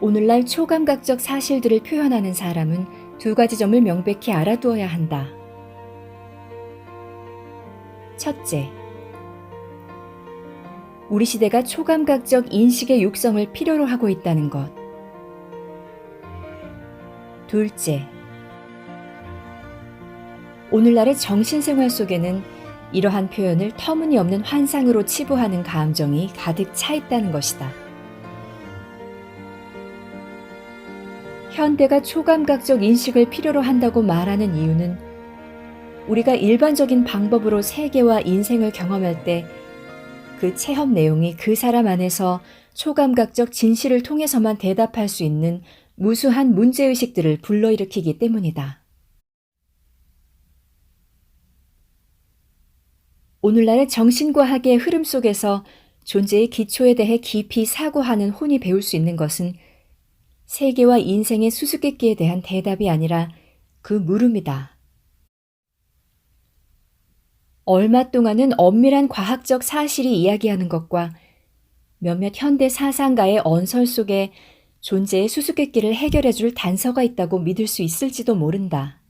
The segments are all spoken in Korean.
오늘날 초감각적 사실들을 표현하는 사람은 두 가지 점을 명백히 알아두어야 한다. 첫째, 우리 시대가 초감각적 인식의 육성을 필요로 하고 있다는 것. 둘째, 오늘날의 정신생활 속에는 이러한 표현을 터무니없는 환상으로 치부하는 감정이 가득 차 있다는 것이다. 현대가 초감각적 인식을 필요로 한다고 말하는 이유는 우리가 일반적인 방법으로 세계와 인생을 경험할 때 그 체험 내용이 그 사람 안에서 초감각적 진실을 통해서만 대답할 수 있는 무수한 문제의식들을 불러일으키기 때문이다. 오늘날의 정신과학의 흐름 속에서 존재의 기초에 대해 깊이 사고하는 혼이 배울 수 있는 것은 세계와 인생의 수수께끼에 대한 대답이 아니라 그 물음이다. 얼마 동안은 엄밀한 과학적 사실이 이야기하는 것과 몇몇 현대 사상가의 언설 속에 존재의 수수께끼를 해결해 줄 단서가 있다고 믿을 수 있을지도 모른다.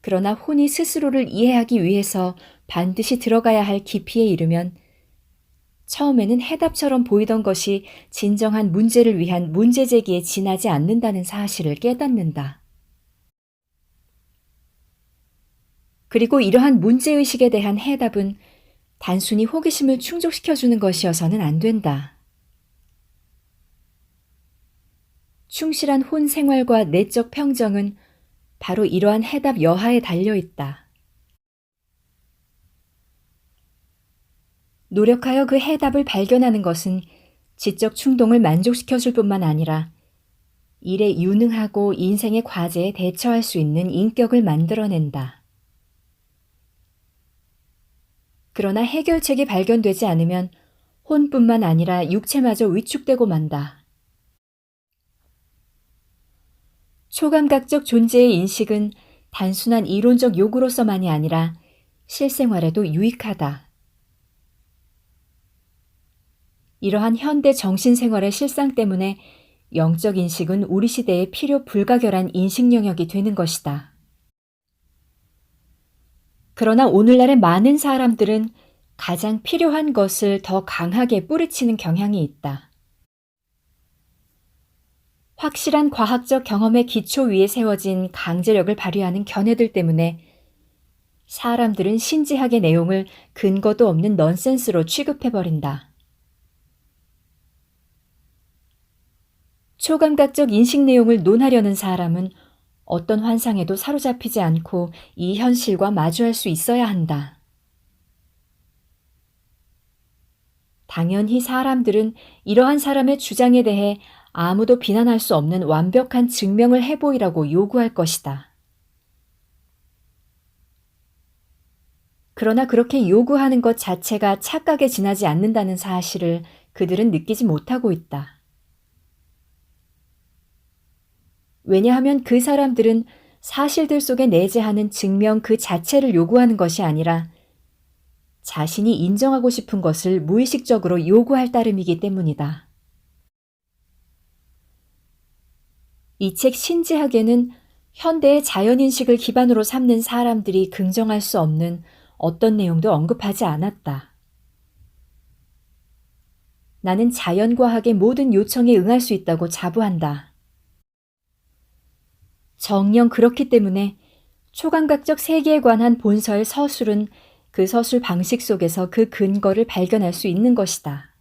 그러나 혼이 스스로를 이해하기 위해서 반드시 들어가야 할 깊이에 이르면 처음에는 해답처럼 보이던 것이 진정한 문제를 위한 문제 제기에 지나지 않는다는 사실을 깨닫는다. 그리고 이러한 문제의식에 대한 해답은 단순히 호기심을 충족시켜주는 것이어서는 안 된다. 충실한 혼 생활과 내적 평정은 바로 이러한 해답 여하에 달려 있다. 노력하여 그 해답을 발견하는 것은 지적 충동을 만족시켜 줄 뿐만 아니라 일에 유능하고 인생의 과제에 대처할 수 있는 인격을 만들어낸다. 그러나 해결책이 발견되지 않으면 혼뿐만 아니라 육체마저 위축되고 만다. 초감각적 존재의 인식은 단순한 이론적 요구로서만이 아니라 실생활에도 유익하다. 이러한 현대 정신 생활의 실상 때문에 영적 인식은 우리 시대의 필요 불가결한 인식 영역이 되는 것이다. 그러나 오늘날의 많은 사람들은 가장 필요한 것을 더 강하게 뿌리치는 경향이 있다. 확실한 과학적 경험의 기초 위에 세워진 강제력을 발휘하는 견해들 때문에 사람들은 신지학의 내용을 근거도 없는 넌센스로 취급해버린다. 초감각적 인식 내용을 논하려는 사람은 어떤 환상에도 사로잡히지 않고 이 현실과 마주할 수 있어야 한다. 당연히 사람들은 이러한 사람의 주장에 대해 아무도 비난할 수 없는 완벽한 증명을 해보이라고 요구할 것이다. 그러나 그렇게 요구하는 것 자체가 착각에 지나지 않는다는 사실을 그들은 느끼지 못하고 있다. 왜냐하면 그 사람들은 사실들 속에 내재하는 증명 그 자체를 요구하는 것이 아니라 자신이 인정하고 싶은 것을 무의식적으로 요구할 따름이기 때문이다. 이 책 신지학에는 현대의 자연인식을 기반으로 삼는 사람들이 긍정할 수 없는 어떤 내용도 언급하지 않았다. 나는 자연과학의 모든 요청에 응할 수 있다고 자부한다. 정녕 그렇기 때문에 초감각적 세계에 관한 본서의 서술은 그 서술 방식 속에서 그 근거를 발견할 수 있는 것이다.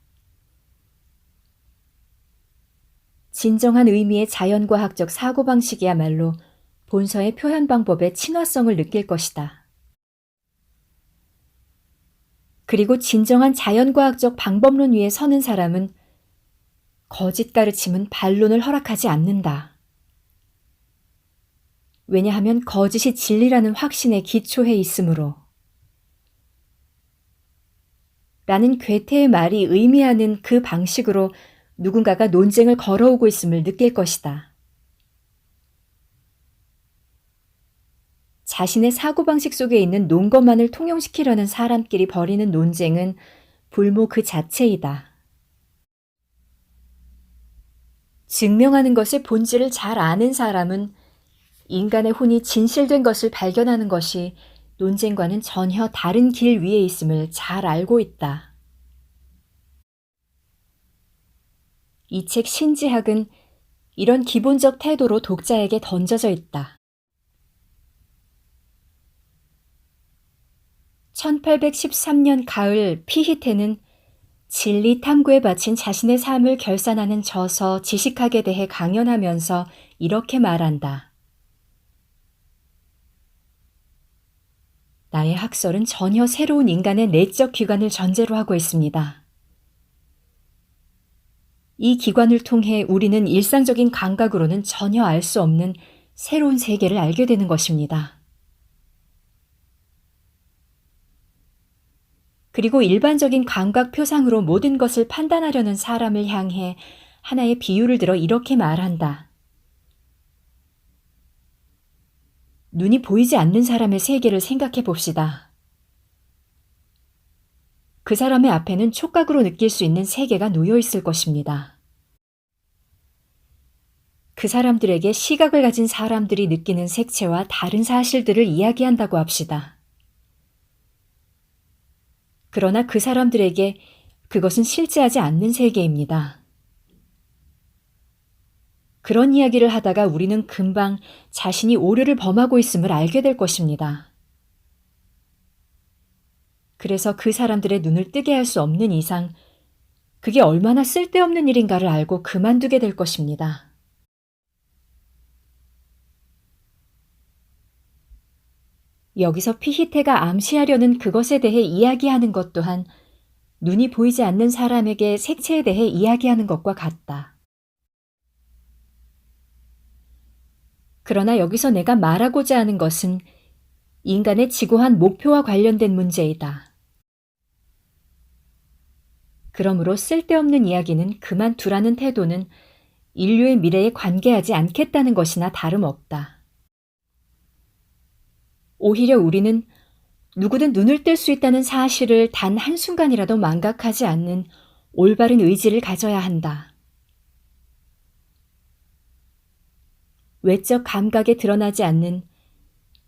진정한 의미의 자연과학적 사고방식이야말로 본서의 표현 방법의 친화성을 느낄 것이다. 그리고 진정한 자연과학적 방법론 위에 서는 사람은 거짓 가르침은 반론을 허락하지 않는다. 왜냐하면 거짓이 진리라는 확신에 기초해 있으므로. 라는 괴테의 말이 의미하는 그 방식으로 누군가가 논쟁을 걸어오고 있음을 느낄 것이다. 자신의 사고방식 속에 있는 논것만을 통용시키려는 사람끼리 벌이는 논쟁은 불모 그 자체이다. 증명하는 것의 본질을 잘 아는 사람은 인간의 혼이 진실된 것을 발견하는 것이 논쟁과는 전혀 다른 길 위에 있음을 잘 알고 있다. 이 책 신지학은 이런 기본적 태도로 독자에게 던져져 있다. 1813년 가을 피히테는 진리 탐구에 바친 자신의 삶을 결산하는 저서 지식학에 대해 강연하면서 이렇게 말한다. 나의 학설은 전혀 새로운 인간의 내적 기관을 전제로 하고 있습니다. 이 기관을 통해 우리는 일상적인 감각으로는 전혀 알 수 없는 새로운 세계를 알게 되는 것입니다. 그리고 일반적인 감각 표상으로 모든 것을 판단하려는 사람을 향해 하나의 비유를 들어 이렇게 말한다. 눈이 보이지 않는 사람의 세계를 생각해 봅시다. 그 사람의 앞에는 촉각으로 느낄 수 있는 세계가 놓여 있을 것입니다. 그 사람들에게 시각을 가진 사람들이 느끼는 색채와 다른 사실들을 이야기한다고 합시다. 그러나 그 사람들에게 그것은 실제하지 않는 세계입니다. 그런 이야기를 하다가 우리는 금방 자신이 오류를 범하고 있음을 알게 될 것입니다. 그래서 그 사람들의 눈을 뜨게 할 수 없는 이상 그게 얼마나 쓸데없는 일인가를 알고 그만두게 될 것입니다. 여기서 피히테가 암시하려는 그것에 대해 이야기하는 것 또한 눈이 보이지 않는 사람에게 색채에 대해 이야기하는 것과 같다. 그러나 여기서 내가 말하고자 하는 것은 인간의 지고한 목표와 관련된 문제이다. 그러므로 쓸데없는 이야기는 그만두라는 태도는 인류의 미래에 관계하지 않겠다는 것이나 다름없다. 오히려 우리는 누구든 눈을 뜰수 있다는 사실을 단 한순간이라도 망각하지 않는 올바른 의지를 가져야 한다. 외적 감각에 드러나지 않는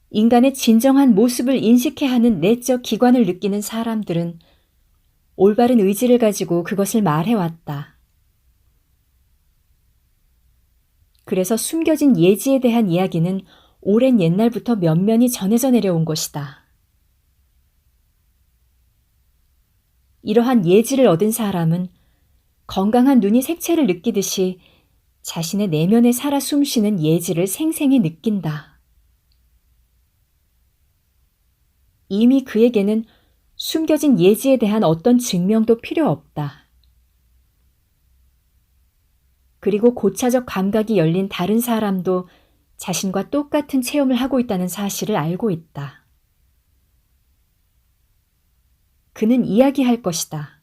인간의 진정한 모습을 인식해야 하는 내적 기관을 느끼는 사람들은 올바른 의지를 가지고 그것을 말해왔다. 그래서 숨겨진 예지에 대한 이야기는 오랜 옛날부터 면면이 전해져 내려온 것이다. 이러한 예지를 얻은 사람은 건강한 눈이 색채를 느끼듯이 자신의 내면에 살아 숨쉬는 예지를 생생히 느낀다. 이미 그에게는 숨겨진 예지에 대한 어떤 증명도 필요 없다. 그리고 고차적 감각이 열린 다른 사람도 자신과 똑같은 체험을 하고 있다는 사실을 알고 있다. 그는 이야기할 것이다.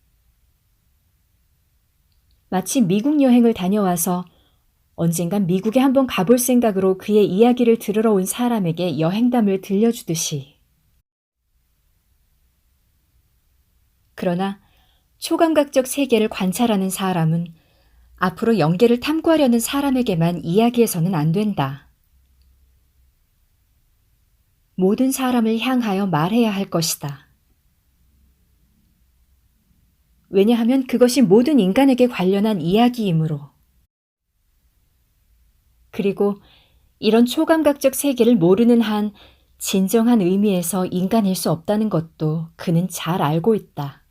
마치 미국 여행을 다녀와서 언젠간 미국에 한번 가볼 생각으로 그의 이야기를 들으러 온 사람에게 여행담을 들려주듯이. 그러나 초감각적 세계를 관찰하는 사람은 앞으로 연계를 탐구하려는 사람에게만 이야기해서는 안 된다. 모든 사람을 향하여 말해야 할 것이다. 왜냐하면 그것이 모든 인간에게 관련한 이야기이므로. 그리고 이런 초감각적 세계를 모르는 한 진정한 의미에서 인간일 수 없다는 것도 그는 잘 알고 있다.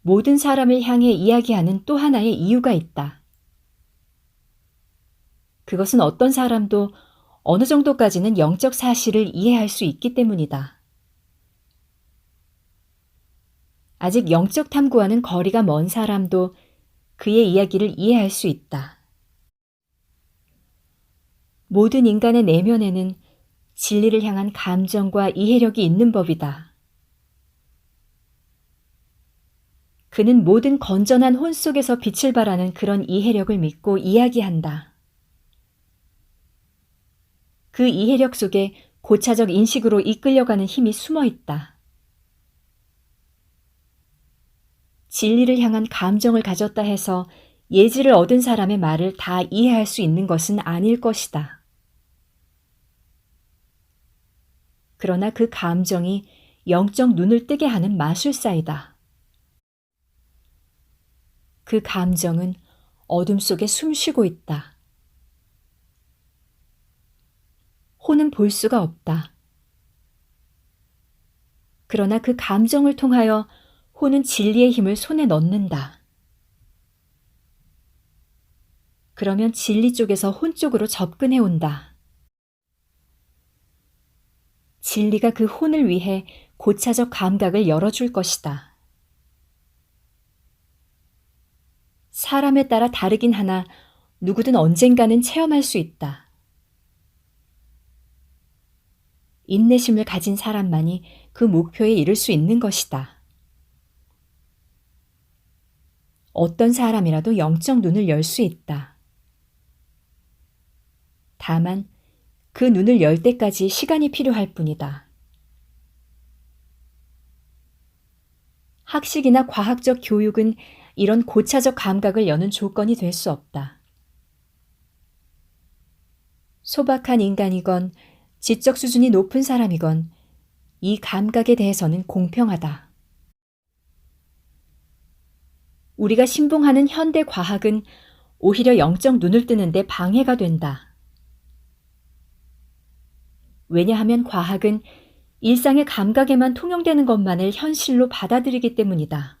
모든 사람을 향해 이야기하는 또 하나의 이유가 있다. 그것은 어떤 사람도 어느 정도까지는 영적 사실을 이해할 수 있기 때문이다. 아직 영적 탐구와는 거리가 먼 사람도 그의 이야기를 이해할 수 있다. 모든 인간의 내면에는 진리를 향한 감정과 이해력이 있는 법이다. 그는 모든 건전한 혼 속에서 빛을 발하는 그런 이해력을 믿고 이야기한다. 그 이해력 속에 고차적 인식으로 이끌려가는 힘이 숨어 있다. 진리를 향한 감정을 가졌다 해서 예지를 얻은 사람의 말을 다 이해할 수 있는 것은 아닐 것이다. 그러나 그 감정이 영적 눈을 뜨게 하는 마술사이다. 그 감정은 어둠 속에 숨쉬고 있다. 혼은 볼 수가 없다. 그러나 그 감정을 통하여 혼은 진리의 힘을 손에 넣는다. 그러면 진리 쪽에서 혼 쪽으로 접근해 온다. 진리가 그 혼을 위해 고차적 감각을 열어줄 것이다. 사람에 따라 다르긴 하나 누구든 언젠가는 체험할 수 있다. 인내심을 가진 사람만이 그 목표에 이를 수 있는 것이다. 어떤 사람이라도 영적 눈을 열 수 있다. 다만 그 눈을 열 때까지 시간이 필요할 뿐이다. 학식이나 과학적 교육은 이런 고차적 감각을 여는 조건이 될 수 없다. 소박한 인간이건 지적 수준이 높은 사람이건 이 감각에 대해서는 공평하다. 우리가 신봉하는 현대 과학은 오히려 영적 눈을 뜨는데 방해가 된다. 왜냐하면 과학은 일상의 감각에만 통용되는 것만을 현실로 받아들이기 때문이다.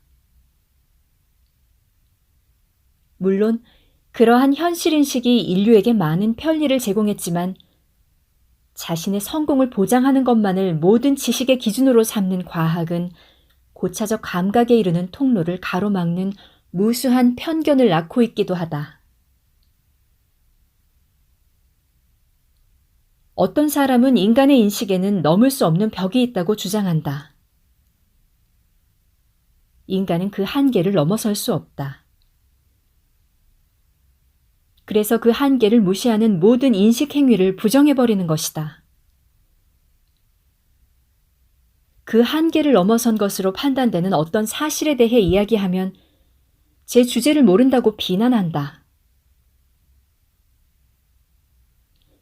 물론 그러한 현실인식이 인류에게 많은 편리를 제공했지만 자신의 성공을 보장하는 것만을 모든 지식의 기준으로 삼는 과학은 고차적 감각에 이르는 통로를 가로막는 무수한 편견을 낳고 있기도 하다. 어떤 사람은 인간의 인식에는 넘을 수 없는 벽이 있다고 주장한다. 인간은 그 한계를 넘어설 수 없다. 그래서 그 한계를 무시하는 모든 인식 행위를 부정해버리는 것이다. 그 한계를 넘어선 것으로 판단되는 어떤 사실에 대해 이야기하면 제 주제를 모른다고 비난한다.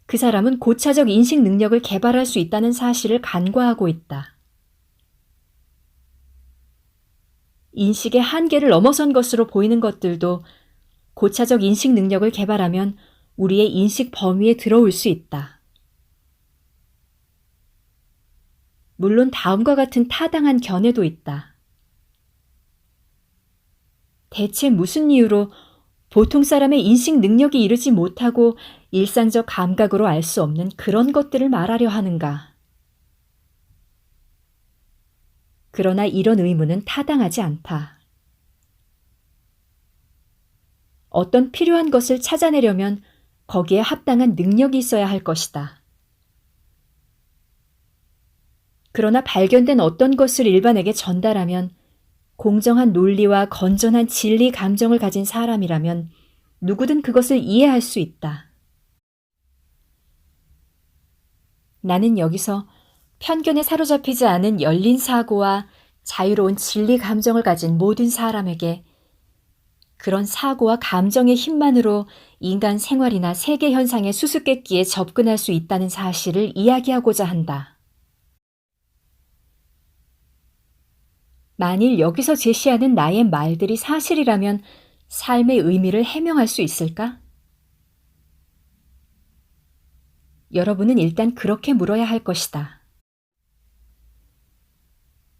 그 사람은 고차적 인식 능력을 개발할 수 있다는 사실을 간과하고 있다. 인식의 한계를 넘어선 것으로 보이는 것들도 고차적 인식 능력을 개발하면 우리의 인식 범위에 들어올 수 있다. 물론 다음과 같은 타당한 견해도 있다. 대체 무슨 이유로 보통 사람의 인식 능력이 이르지 못하고 일상적 감각으로 알 수 없는 그런 것들을 말하려 하는가? 그러나 이런 의문은 타당하지 않다. 어떤 필요한 것을 찾아내려면 거기에 합당한 능력이 있어야 할 것이다. 그러나 발견된 어떤 것을 일반에게 전달하면 공정한 논리와 건전한 진리 감정을 가진 사람이라면 누구든 그것을 이해할 수 있다. 나는 여기서 편견에 사로잡히지 않은 열린 사고와 자유로운 진리 감정을 가진 모든 사람에게 그런 사고와 감정의 힘만으로 인간 생활이나 세계 현상의 수수께끼에 접근할 수 있다는 사실을 이야기하고자 한다. 만일 여기서 제시하는 나의 말들이 사실이라면 삶의 의미를 해명할 수 있을까? 여러분은 일단 그렇게 물어야 할 것이다.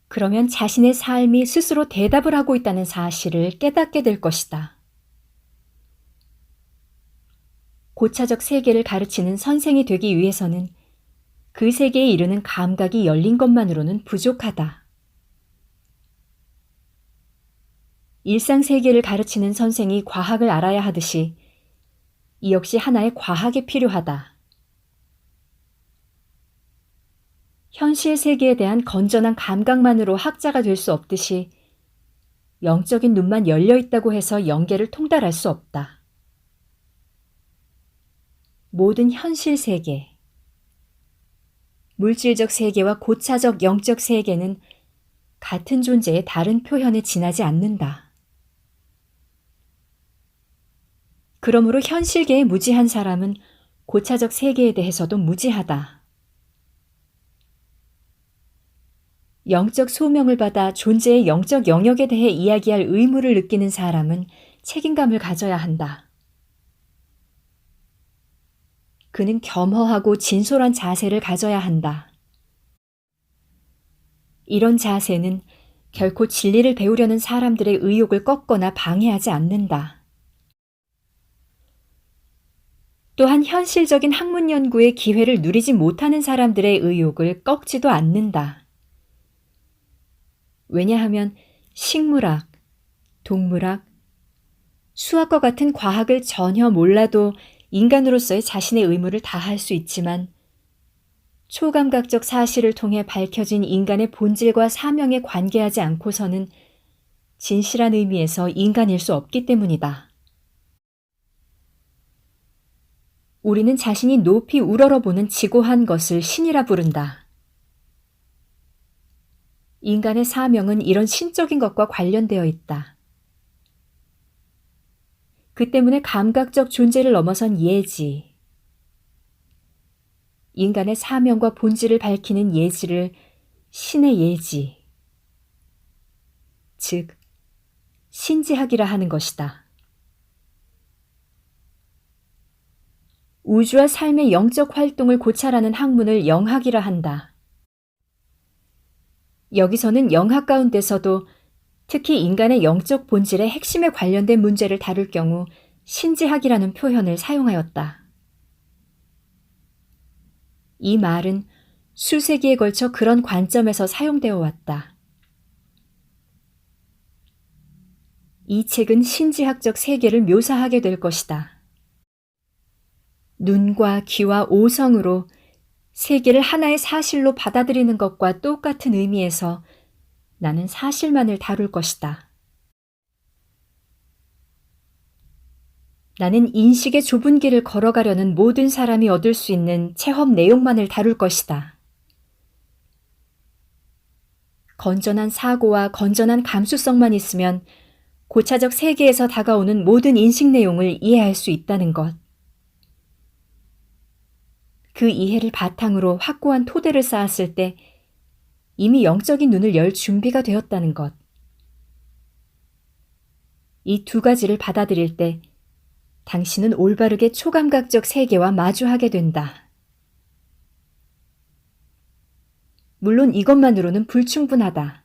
그러면 자신의 삶이 스스로 대답을 하고 있다는 사실을 깨닫게 될 것이다. 고차적 세계를 가르치는 선생이 되기 위해서는 그 세계에 이르는 감각이 열린 것만으로는 부족하다. 일상 세계를 가르치는 선생이 과학을 알아야 하듯이 이 역시 하나의 과학이 필요하다. 현실 세계에 대한 건전한 감각만으로 학자가 될 수 없듯이 영적인 눈만 열려 있다고 해서 영계를 통달할 수 없다. 모든 현실 세계, 물질적 세계와 고차적 영적 세계는 같은 존재의 다른 표현에 지나지 않는다. 그러므로 현실계에 무지한 사람은 고차적 세계에 대해서도 무지하다. 영적 소명을 받아 존재의 영적 영역에 대해 이야기할 의무를 느끼는 사람은 책임감을 가져야 한다. 그는 겸허하고 진솔한 자세를 가져야 한다. 이런 자세는 결코 진리를 배우려는 사람들의 의욕을 꺾거나 방해하지 않는다. 또한 현실적인 학문 연구의 기회를 누리지 못하는 사람들의 의욕을 꺾지도 않는다. 왜냐하면 식물학, 동물학, 수학과 같은 과학을 전혀 몰라도 인간으로서의 자신의 의무를 다할 수 있지만 초감각적 사실을 통해 밝혀진 인간의 본질과 사명에 관계하지 않고서는 진실한 의미에서 인간일 수 없기 때문이다. 우리는 자신이 높이 우러러보는 지고한 것을 신이라 부른다. 인간의 사명은 이런 신적인 것과 관련되어 있다. 그 때문에 감각적 존재를 넘어선 예지, 인간의 사명과 본질을 밝히는 예지를 신의 예지, 즉, 신지학이라 하는 것이다. 우주와 삶의 영적 활동을 고찰하는 학문을 영학이라 한다. 여기서는 영학 가운데서도 특히 인간의 영적 본질의 핵심에 관련된 문제를 다룰 경우 신지학이라는 표현을 사용하였다. 이 말은 수세기에 걸쳐 그런 관점에서 사용되어 왔다. 이 책은 신지학적 세계를 묘사하게 될 것이다. 눈과 귀와 오성으로 세계를 하나의 사실로 받아들이는 것과 똑같은 의미에서 나는 사실만을 다룰 것이다. 나는 인식의 좁은 길을 걸어가려는 모든 사람이 얻을 수 있는 체험 내용만을 다룰 것이다. 건전한 사고와 건전한 감수성만 있으면 고차적 세계에서 다가오는 모든 인식 내용을 이해할 수 있다는 것. 그 이해를 바탕으로 확고한 토대를 쌓았을 때 이미 영적인 눈을 열 준비가 되었다는 것. 이 두 가지를 받아들일 때 당신은 올바르게 초감각적 세계와 마주하게 된다. 물론 이것만으로는 불충분하다.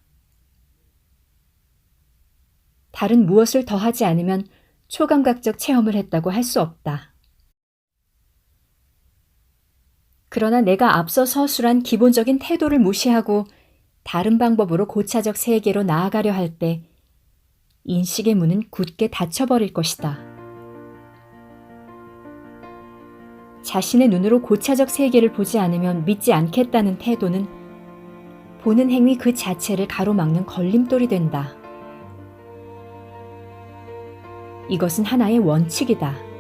다른 무엇을 더하지 않으면 초감각적 체험을 했다고 할 수 없다. 그러나 내가 앞서 서술한 기본적인 태도를 무시하고 다른 방법으로 고차적 세계로 나아가려 할 때 인식의 문은 굳게 닫혀버릴 것이다. 자신의 눈으로 고차적 세계를 보지 않으면 믿지 않겠다는 태도는 보는 행위 그 자체를 가로막는 걸림돌이 된다. 이것은 하나의 원칙이다.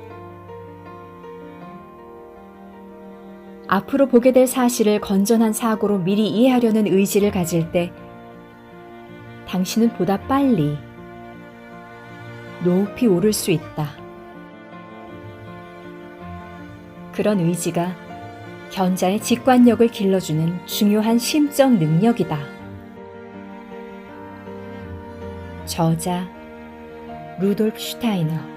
앞으로 보게 될 사실을 건전한 사고로 미리 이해하려는 의지를 가질 때 당신은 보다 빨리 높이 오를 수 있다. 그런 의지가 견자의 직관력을 길러주는 중요한 심적 능력이다. 저자 루돌프 슈타이너